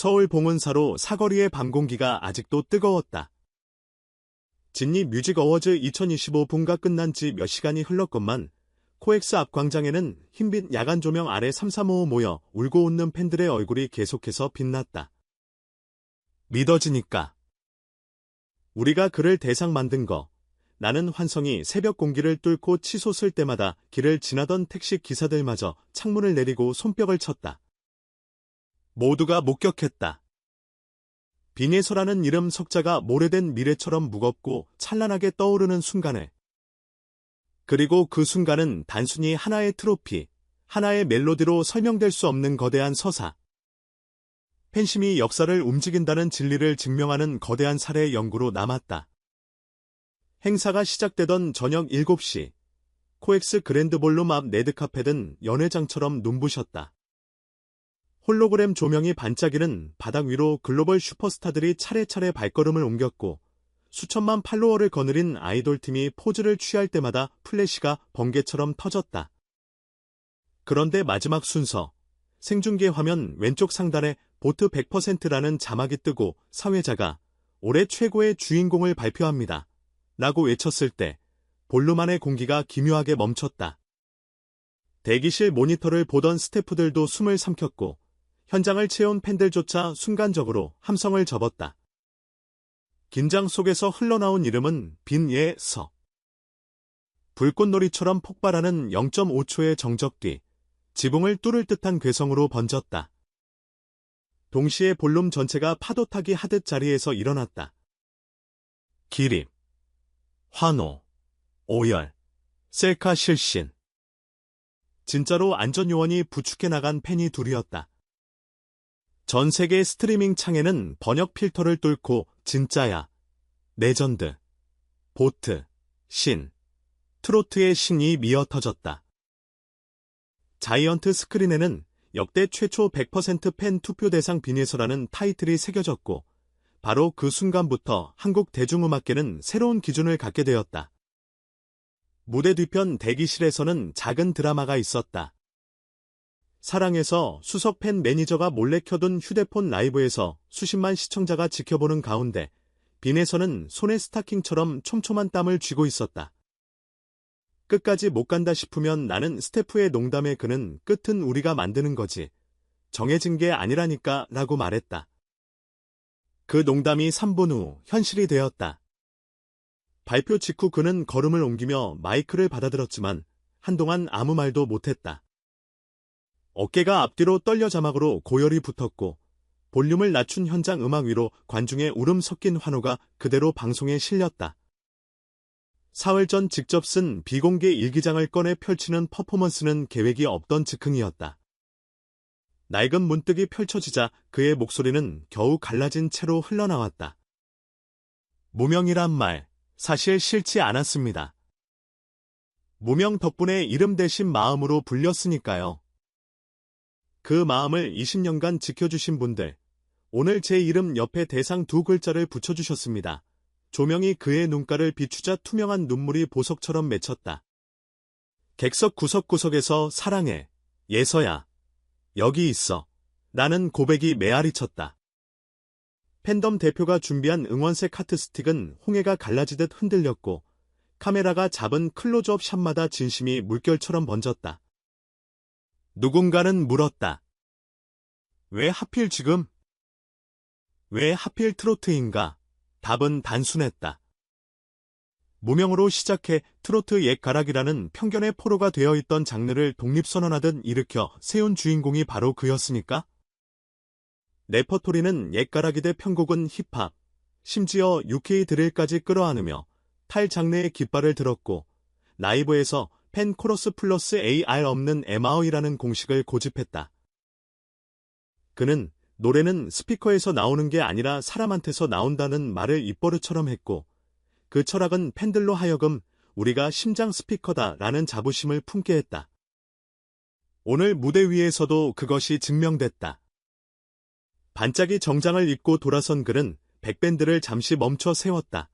서울 봉은사로 사거리의 밤 공기가 아직도 뜨거웠다. 진리 뮤직 어워즈 2025 분가 끝난 지 몇 시간이 흘렀건만 코엑스 앞 광장에는 흰빛 야간 조명 아래 3355 모여 울고 웃는 팬들의 얼굴이 계속해서 빛났다. 믿어지니까. 우리가 그를 대상 만든 거. 나는 환성이 새벽 공기를 뚫고 치솟을 때마다 길을 지나던 택시 기사들마저 창문을 내리고 손뼉을 쳤다. 모두가 목격했다. 빈예서라는 이름 석자가 모래된 미래처럼 무겁고 찬란하게 떠오르는 순간에 그리고 그 순간은 단순히 하나의 트로피, 하나의 멜로디로 설명될 수 없는 거대한 서사. 팬심이 역사를 움직인다는 진리를 증명하는 거대한 사례 연구로 남았다. 행사가 시작되던 저녁 7시, 코엑스 그랜드 볼룸 앞 레드카펫은 연회장처럼 눈부셨다. 홀로그램 조명이 반짝이는 바닥 위로 글로벌 슈퍼스타들이 차례차례 발걸음을 옮겼고 수천만 팔로워를 거느린 아이돌 팀이 포즈를 취할 때마다 플래시가 번개처럼 터졌다. 그런데 마지막 순서, 생중계 화면 왼쪽 상단에 보트 100%라는 자막이 뜨고 사회자가 올해 최고의 주인공을 발표합니다. 라고 외쳤을 때 볼륨 안의 공기가 기묘하게 멈췄다. 대기실 모니터를 보던 스태프들도 숨을 삼켰고 현장을 채운 팬들조차 순간적으로 함성을 접었다. 긴장 속에서 흘러나온 이름은 빈예 서. 불꽃놀이처럼 폭발하는 0.5초의 정적 뒤 지붕을 뚫을 듯한 괴성으로 번졌다. 동시에 볼륨 전체가 파도 타기 하듯 자리에서 일어났다. 기립, 환호, 오열, 셀카 실신. 진짜로 안전요원이 부축해 나간 팬이 둘이었다. 전 세계 스트리밍 창에는 번역 필터를 뚫고 진짜야, 레전드, 보트, 신, 트로트의 신이 미어 터졌다. 자이언트 스크린에는 역대 최초 100%팬 투표 대상 비니에서라는 타이틀이 새겨졌고, 바로 그 순간부터 한국 대중음악계는 새로운 기준을 갖게 되었다. 무대 뒤편 대기실에서는 작은 드라마가 있었다. 사랑에서 수석 팬 매니저가 몰래 켜둔 휴대폰 라이브에서 수십만 시청자가 지켜보는 가운데 빈에서는 손에 스타킹처럼 촘촘한 땀을 쥐고 있었다. 끝까지 못 간다 싶으면 나는 스태프의 농담에 그는 끝은 우리가 만드는 거지. 정해진 게 아니라니까 라고 말했다. 그 농담이 3분 후 현실이 되었다. 발표 직후 그는 걸음을 옮기며 마이크를 받아들었지만 한동안 아무 말도 못했다. 어깨가 앞뒤로 떨려 자막으로 고열이 붙었고 볼륨을 낮춘 현장 음악 위로 관중의 울음 섞인 환호가 그대로 방송에 실렸다. 사흘 전 직접 쓴 비공개 일기장을 꺼내 펼치는 퍼포먼스는 계획이 없던 즉흥이었다. 낡은 문득이 펼쳐지자 그의 목소리는 겨우 갈라진 채로 흘러나왔다. 무명이란 말, 사실 싫지 않았습니다. 무명 덕분에 이름 대신 마음으로 불렸으니까요. 그 마음을 20년간 지켜주신 분들, 오늘 제 이름 옆에 대상 두 글자를 붙여주셨습니다. 조명이 그의 눈가를 비추자 투명한 눈물이 보석처럼 맺혔다. 객석 구석구석에서 사랑해, 예서야, 여기 있어. 라는 고백이 메아리 쳤다. 팬덤 대표가 준비한 응원색 하트스틱은 홍해가 갈라지듯 흔들렸고 카메라가 잡은 클로즈업 샷마다 진심이 물결처럼 번졌다. 누군가는 물었다. 왜 하필 지금? 왜 하필 트로트인가? 답은 단순했다. 무명으로 시작해 트로트 옛가락이라는 편견의 포로가 되어 있던 장르를 독립선언하듯 일으켜 세운 주인공이 바로 그였으니까? 레퍼토리는 옛가락이 대 편곡은 힙합, 심지어 UK 드릴까지 끌어안으며 탈 장르의 깃발을 들었고 라이브에서 팬 코러스 플러스 AR 없는 MR이라는 공식을 고집했다. 그는 노래는 스피커에서 나오는 게 아니라 사람한테서 나온다는 말을 입버릇처럼 했고 그 철학은 팬들로 하여금 우리가 심장 스피커다라는 자부심을 품게 했다. 오늘 무대 위에서도 그것이 증명됐다. 반짝이 정장을 입고 돌아선 그는 백밴드를 잠시 멈춰 세웠다.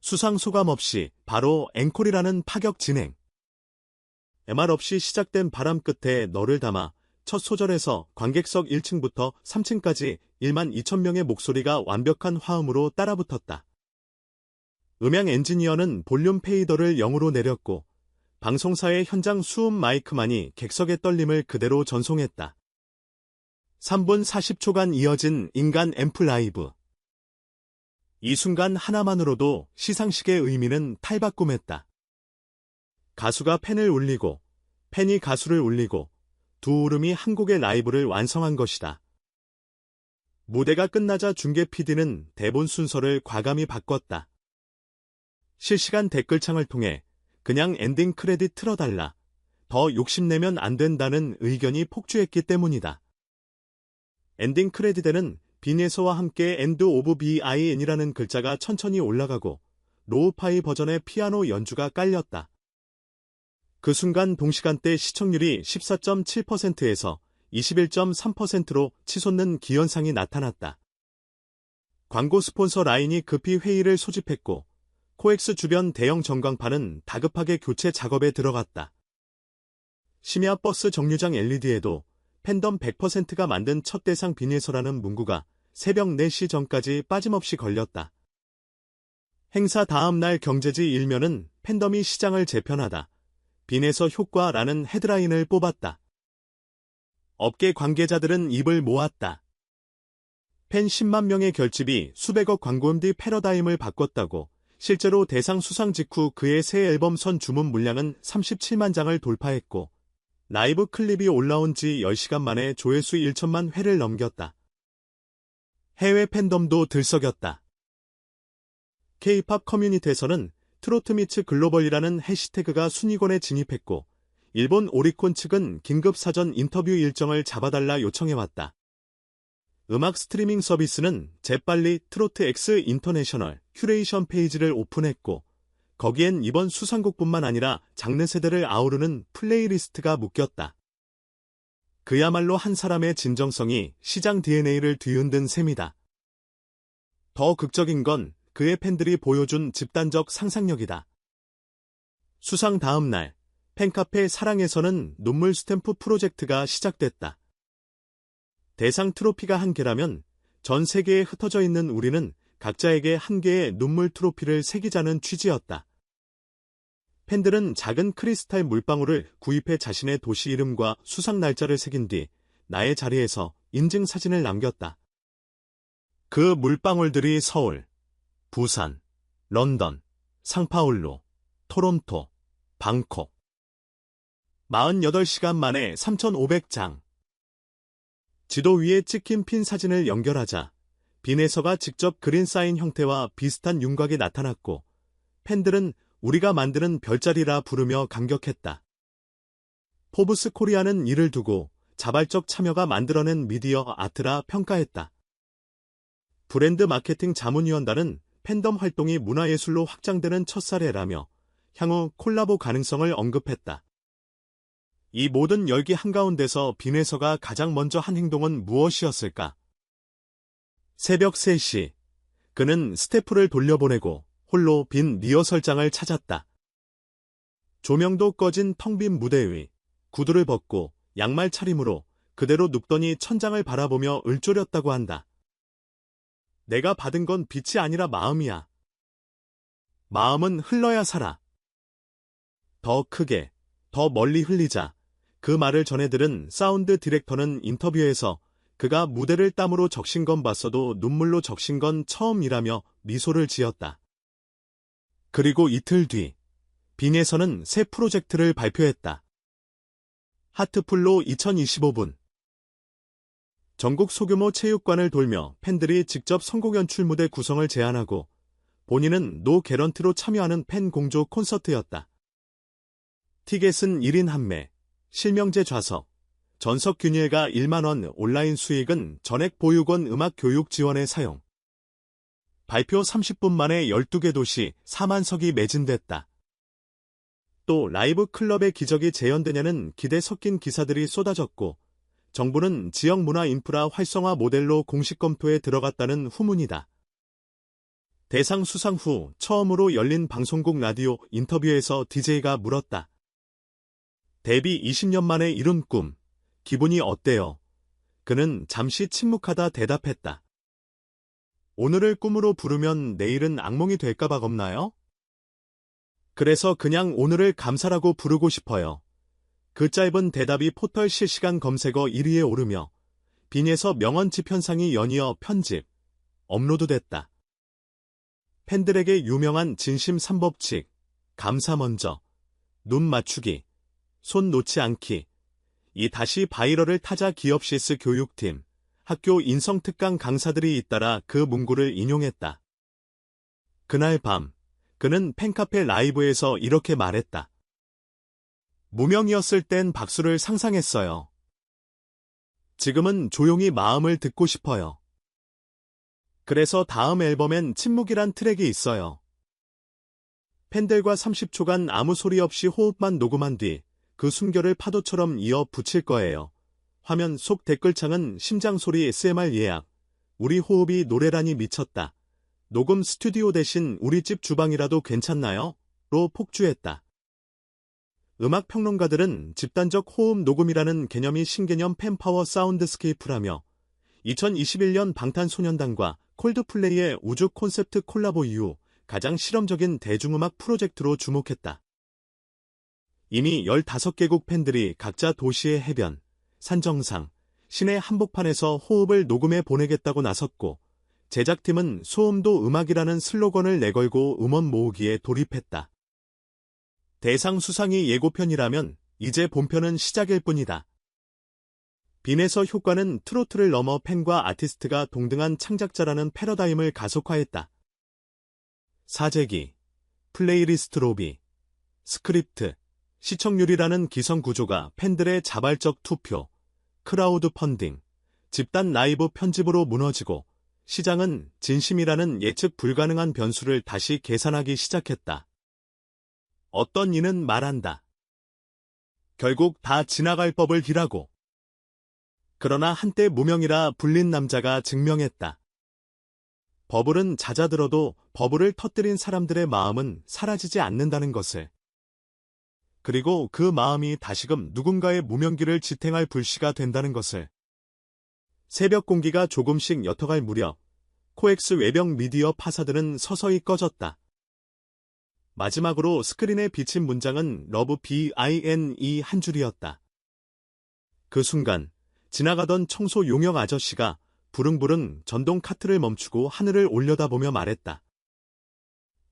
수상 소감 없이 바로 앵콜이라는 파격 진행. MR 없이 시작된 바람 끝에 너를 담아 첫 소절에서 관객석 1층부터 3층까지 1만 2천 명의 목소리가 완벽한 화음으로 따라붙었다. 음향 엔지니어는 볼륨 페이더를 0으로 내렸고 방송사의 현장 수음 마이크만이 객석의 떨림을 그대로 전송했다. 3분 40초간 이어진 인간 앰플 라이브. 이 순간 하나만으로도 시상식의 의미는 탈바꿈했다. 가수가 팬을 울리고 팬이 가수를 울리고 두 울음이 한 곡의 라이브를 완성한 것이다. 무대가 끝나자 중계 PD는 대본 순서를 과감히 바꿨다. 실시간 댓글창을 통해 그냥 엔딩 크레딧 틀어달라. 더 욕심내면 안 된다는 의견이 폭주했기 때문이다. 엔딩 크레딧에는 빈에서와 함께 엔드 오브 BIN이라는 글자가 천천히 올라가고 로우파이 버전의 피아노 연주가 깔렸다. 그 순간 동시간대 시청률이 14.7%에서 21.3%로 치솟는 기현상이 나타났다. 광고 스폰서 라인이 급히 회의를 소집했고 코엑스 주변 대형 전광판은 다급하게 교체 작업에 들어갔다. 심야 버스 정류장 LED에도 팬덤 100%가 만든 첫 대상 비닐서라는 문구가 새벽 4시 전까지 빠짐없이 걸렸다. 행사 다음 날 경제지 일면은 팬덤이 시장을 재편하다. 빈에서 효과라는 헤드라인을 뽑았다. 업계 관계자들은 입을 모았다. 팬 10만 명의 결집이 수백억 광고음디 패러다임을 바꿨다고 실제로 대상 수상 직후 그의 새 앨범 선 주문 물량은 37만 장을 돌파했고 라이브 클립이 올라온 지 10시간 만에 조회수 1천만 회를 넘겼다. 해외 팬덤도 들썩였다. K-팝 커뮤니티에서는 트로트 미츠 글로벌이라는 해시태그가 순위권에 진입했고 일본 오리콘 측은 긴급 사전 인터뷰 일정을 잡아달라 요청해왔다. 음악 스트리밍 서비스는 재빨리 트로트 X 인터내셔널 큐레이션 페이지를 오픈했고 거기엔 이번 수상곡뿐만 아니라 장르 세대를 아우르는 플레이리스트가 묶였다. 그야말로 한 사람의 진정성이 시장 DNA를 뒤흔든 셈이다. 더 극적인 건 그의 팬들이 보여준 집단적 상상력이다. 수상 다음 날 팬카페 사랑에서는 눈물 스탬프 프로젝트가 시작됐다. 대상 트로피가 한 개라면 전 세계에 흩어져 있는 우리는 각자에게 한 개의 눈물 트로피를 새기자는 취지였다. 팬들은 작은 크리스탈 물방울을 구입해 자신의 도시 이름과 수상 날짜를 새긴 뒤 나의 자리에서 인증 사진을 남겼다. 그 물방울들이 서울, 부산, 런던, 상파울루, 토론토, 방콕. 48시간 만에 3,500장. 지도 위에 찍힌 핀 사진을 연결하자 빈에서가 직접 그린 사인 형태와 비슷한 윤곽이 나타났고 팬들은 우리가 만드는 별자리라 부르며 감격했다. 포브스 코리아는 이를 두고 자발적 참여가 만들어낸 미디어 아트라 평가했다. 브랜드 마케팅 자문위원단은 팬덤 활동이 문화예술로 확장되는 첫 사례라며 향후 콜라보 가능성을 언급했다. 이 모든 열기 한가운데서 빈회서가 가장 먼저 한 행동은 무엇이었을까? 새벽 3시, 그는 스태프를 돌려보내고 홀로 빈 리허설장을 찾았다. 조명도 꺼진 텅 빈 무대 위, 구두를 벗고 양말 차림으로 그대로 눕더니 천장을 바라보며 을조렸다고 한다. 내가 받은 건 빛이 아니라 마음이야. 마음은 흘러야 살아. 더 크게, 더 멀리 흘리자. 그 말을 전해들은 사운드 디렉터는 인터뷰에서 그가 무대를 땀으로 적신 건 봤어도 눈물로 적신 건 처음이라며 미소를 지었다. 그리고 이틀 뒤, 빈에서는 새 프로젝트를 발표했다. 하트풀로 2025분. 전국 소규모 체육관을 돌며 팬들이 직접 선곡 연출 무대 구성을 제안하고 본인은 노 개런트로 참여하는 팬 공조 콘서트였다. 티켓은 1인 한매, 실명제 좌석, 전석 균일가 1만원 온라인 수익은 전액 보육원 음악 교육 지원에 사용. 발표 30분 만에 12개 도시 4만 석이 매진됐다. 또 라이브 클럽의 기적이 재현되냐는 기대 섞인 기사들이 쏟아졌고 정부는 지역 문화 인프라 활성화 모델로 공식 검토에 들어갔다는 후문이다. 대상 수상 후 처음으로 열린 방송국 라디오 인터뷰에서 DJ가 물었다. 데뷔 20년 만에 이룬 꿈, 기분이 어때요? 그는 잠시 침묵하다 대답했다. 오늘을 꿈으로 부르면 내일은 악몽이 될까봐 겁나요? 그래서 그냥 오늘을 감사라고 부르고 싶어요. 그 짧은 대답이 포털 실시간 검색어 1위에 오르며 빈에서 명언집 현상이 연이어 편집, 업로드됐다. 팬들에게 유명한 진심 3법칙, 감사 먼저, 눈 맞추기, 손 놓지 않기, 이 다시 바이럴을 타자 기업 시스 교육팀, 학교 인성특강 강사들이 잇따라 그 문구를 인용했다. 그날 밤, 그는 팬카페 라이브에서 이렇게 말했다. 무명이었을 땐 박수를 상상했어요. 지금은 조용히 마음을 듣고 싶어요. 그래서 다음 앨범엔 침묵이란 트랙이 있어요. 팬들과 30초간 아무 소리 없이 호흡만 녹음한 뒤 그 숨결을 파도처럼 이어 붙일 거예요. 화면 속 댓글창은 심장소리 SMR 예약. 우리 호흡이 노래라니 미쳤다. 녹음 스튜디오 대신 우리 집 주방이라도 괜찮나요? 로 폭주했다. 음악 평론가들은 집단적 호흡 녹음이라는 개념이 신개념 팬파워 사운드스케이프라며 2021년 방탄소년단과 콜드플레이의 우주 콘셉트 콜라보 이후 가장 실험적인 대중음악 프로젝트로 주목했다. 이미 15개국 팬들이 각자 도시의 해변, 산정상, 시내 한복판에서 호흡을 녹음해 보내겠다고 나섰고 제작팀은 소음도 음악이라는 슬로건을 내걸고 음원 모으기에 돌입했다. 대상 수상이 예고편이라면 이제 본편은 시작일 뿐이다. 빈에서 효과는 트로트를 넘어 팬과 아티스트가 동등한 창작자라는 패러다임을 가속화했다. 사재기, 플레이리스트 로비, 스크립트, 시청률이라는 기성 구조가 팬들의 자발적 투표, 크라우드 펀딩, 집단 라이브 편집으로 무너지고 시장은 진심이라는 예측 불가능한 변수를 다시 계산하기 시작했다. 어떤 이는 말한다. 결국 다 지나갈 법을 비라고. 그러나 한때 무명이라 불린 남자가 증명했다. 버블은 잦아들어도 버블을 터뜨린 사람들의 마음은 사라지지 않는다는 것을. 그리고 그 마음이 다시금 누군가의 무명기를 지탱할 불씨가 된다는 것을. 새벽 공기가 조금씩 옅어갈 무렵 코엑스 외병 미디어 파사들은 서서히 꺼졌다. 마지막으로 스크린에 비친 문장은 러브 B-I-N-E 한 줄이었다. 그 순간 지나가던 청소 용역 아저씨가 부릉부릉 전동 카트를 멈추고 하늘을 올려다보며 말했다.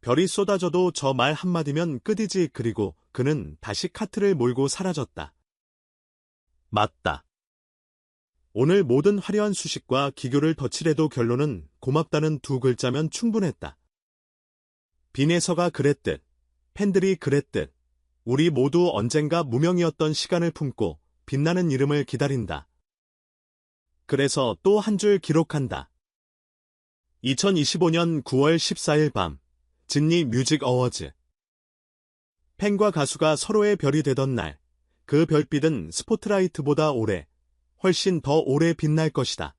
별이 쏟아져도 저 말 한마디면 끝이지 그리고 그는 다시 카트를 몰고 사라졌다. 맞다. 오늘 모든 화려한 수식과 기교를 덧칠해도 결론은 고맙다는 두 글자면 충분했다. 빈에서가 그랬듯, 팬들이 그랬듯, 우리 모두 언젠가 무명이었던 시간을 품고 빛나는 이름을 기다린다. 그래서 또 한 줄 기록한다. 2025년 9월 14일 밤, 진니 뮤직 어워즈. 팬과 가수가 서로의 별이 되던 날, 그 별빛은 스포트라이트보다 오래, 훨씬 더 오래 빛날 것이다.